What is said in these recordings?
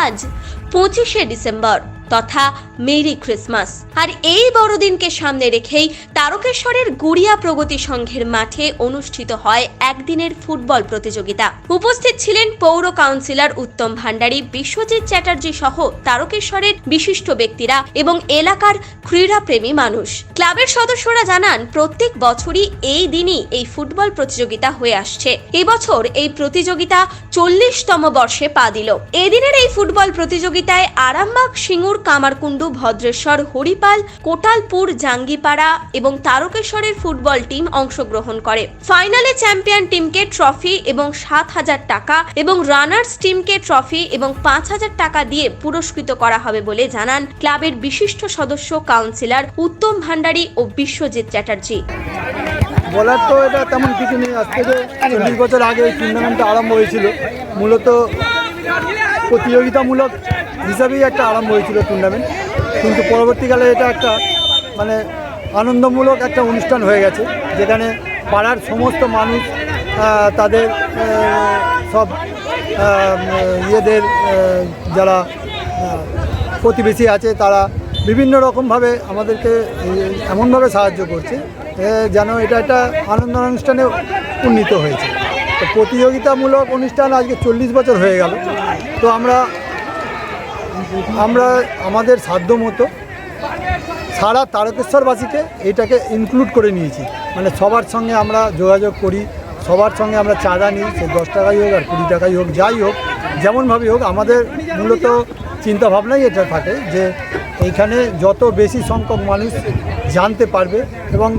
আজ পঁচিশে ডিসেম্বর। তথা মেরি ক্রিসমাস। আর এই বড়দিনকে সামনে রেখেই তারকেশ্বরের গুড়িয়া প্রগতি সংঘের মাঠে অনুষ্ঠিত হয় একদিনের ফুটবল প্রতিযোগিতা। উপস্থিত ছিলেন পৌর কাউন্সিলর উত্তম ভান্ডারী বিশ্বজিৎ চ্যাটার্জি সহ তারকেশ্বরের বিশিষ্ট ব্যক্তিরা এবং এলাকার ক্রীড়াপ্রেমী মানুষ। ক্লাবের সদস্যরা জানান, প্রত্যেক বছরই এই দিনই এই ফুটবল প্রতিযোগিতা হয়ে আসছে। এবছর এই প্রতিযোগিতা চল্লিশতম বর্ষে পা দিল। এদিনের এই ফুটবল প্রতিযোগিতায় আরামবাগ সিঙ্গুর কামারকুণ্ডু, ভদ্রেশ্বর, হরিপাল, কোটালপুর, জাঙ্গিপাড়া এবং তারকেশ্বরের ফুটবল টিম অংশগ্রহণ করে। ফাইনালে চ্যাম্পিয়ন টিমকে ট্রফি এবং সাত হাজার টাকা এবং রানার্স টিমকে ট্রফি এবং পাঁচ হাজার টাকা দিয়ে পুরস্কৃত করা হবে বলে জানান ক্লাবের বিশিষ্ট সদস্য কাউন্সিলর উত্তম ভান্ডারী ও বিশ্বজিৎ চ্যাটার্জি। বলার তো এটা তেমন কিছু নেই। আজ থেকে চল্লিশ বছর আগে এই টুর্নামেন্টটা আরম্ভ হয়েছিল, মূলত প্রতিযোগিতামূলক হিসাবেই একটা আরম্ভ হয়েছিল টুর্নামেন্ট কিন্তু পরবর্তীকালে এটা একটা মানে আনন্দমূলক একটা অনুষ্ঠান হয়ে গেছে, যেখানে পাড়ার সমস্ত মানুষ তাদের সব ইয়েদের যারা প্রতিবেশী আছে, তারা বিভিন্ন রকমভাবে আমাদেরকে এমনভাবে সাহায্য করছে যেন এটা একটা আনন্দ অনুষ্ঠানে উন্নীত হয়েছে। তো প্রতিযোগিতামূলক অনুষ্ঠান আজকে চল্লিশ বছর হয়ে গেল। তো আমরা আমরা আমাদের সাধ্য মতো সারা তারকেশ্বরবাসীকে এটাকে ইনক্লুড করে নিয়েছি। মানে সবার সঙ্গে আমরা যোগাযোগ করি, সবার সঙ্গে আমরা চাঁদা নিই, সে দশ টাকাই হোক আর কুড়ি টাকাই হোক, যাই হোক যেমনভাবেই হোক, আমাদের মূলত চিন্তাভাবনাই এটা থাকে যে এইখানে যত বেশি সংখ্যক মানুষ জানতে পারবে এবং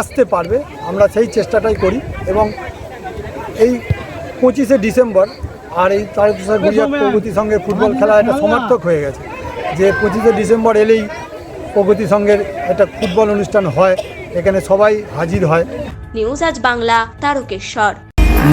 আসতে পারবে, আমরা সেই চেষ্টাটাই করি এবং এই পঁচিশে ডিসেম্বর আর এই তারকেশ্বর গুড়িয়া প্রগতি সঙ্গে ফুটবল খেলা একটা সমর্থক হয়ে গেছে। যে পঁচিশে ডিসেম্বর এলেই প্রগতি সঙ্গের একটা ফুটবল অনুষ্ঠান হয় এখানে সবাই হাজির হয়। নিউজ আজ বাংলা তারকেশ্বর।